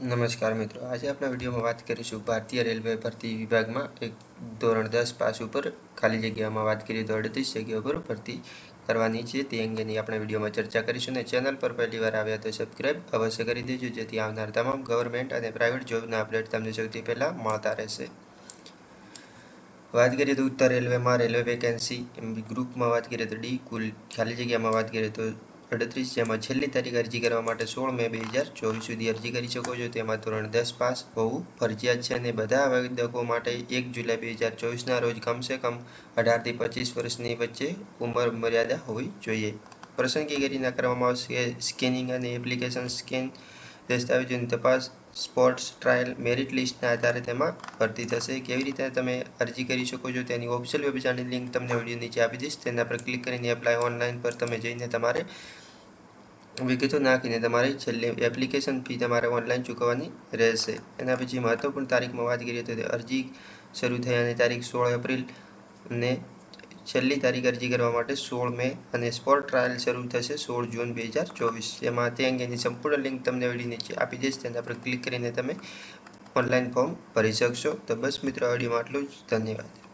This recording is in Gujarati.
નમસ્કાર મિત્રો, આજે આપણા વિડીયોમાં વાત કરીશું ભારતીય રેલવે ભરતી વિભાગમાં એક ધોરણ દસ પાસ ઉપર ખાલી જગ્યામાં વાત કરીએ તો અડત્રીસ જગ્યા ઉપર ભરતી કરવાની છે. તે અંગેની આપણે વિડીયોમાં ચર્ચા કરીશું અને ચેનલ પર પહેલી વાર આવ્યા તો સબસ્ક્રાઈબ અવશ્ય કરી દેજો, જેથી આવનાર તમામ ગવર્મેન્ટ અને પ્રાઇવેટ જોબના અપડેટ તમને સૌથી પહેલાં મળતા રહેશે. વાત કરીએ તો ઉત્તર રેલવેમાં રેલવે વેકેન્સી ગ્રુપમાં વાત કરીએ તો ડી કુલ ખાલી જગ્યામાં વાત કરીએ તો અડત્રીસ જેમાં છેલ્લી તારીખ અરજી કરવા માટે સોળ મે બે હજાર ચોવીસ સુધી અરજી કરી શકો છો. તેમાં ધોરણ દસ પાસ હોવું ફરજિયાત છે અને બધા આવેદકો માટે એક જુલાઈ બે હજાર ચોવીસના રોજ કમસે કમ અઢારથી પચીસ વર્ષની વચ્ચે ઉંમર મર્યાદા હોવી જોઈએ. પસંદગી કરીને કરવામાં આવશે. સ્કેનિંગ અને એપ્લિકેશન સ્કેન દસ્તાવેજોની તપાસ સ્પોર્ટ્સ ટ્રાયલ મેરિટ લિસ્ટના આધારે તેમાં ભરતી થશે. કેવી રીતે તમે અરજી કરી શકો છો તેની ઓફિશિયલ વેબસાઇટની લિંક તમને વીડિયો નીચે આપી દઈશ. તેના પર ક્લિક કરીને એપ્લાય ઓનલાઈન પર તમે જઈને તમારે વિગતો નાખીને તમારી છેલ્લી એપ્લિકેશન ફી તમારે ઓનલાઈન ચૂકવવાની રહેશે. એના પછી મહત્વપૂર્ણ તારીખમાં વાત કરીએ તો અરજી શરૂ થયાની તારીખ સોળ એપ્રિલ અને છેલ્લી તારીખ અરજી કરવા માટે સોળ મે અને સ્પોર્ટ ટ્રાયલ શરૂ થશે સોળ જૂન બે હજાર ચોવીસ. એમાં તે અંગેની સંપૂર્ણ લિંક તમને વીડિયો નીચે આપી દઈશ. તેના પર ક્લિક કરીને તમે ઓનલાઈન ફોર્મ ભરી શકશો. તો બસ મિત્રો વિડીયોમાં આટલું જ. ધન્યવાદ.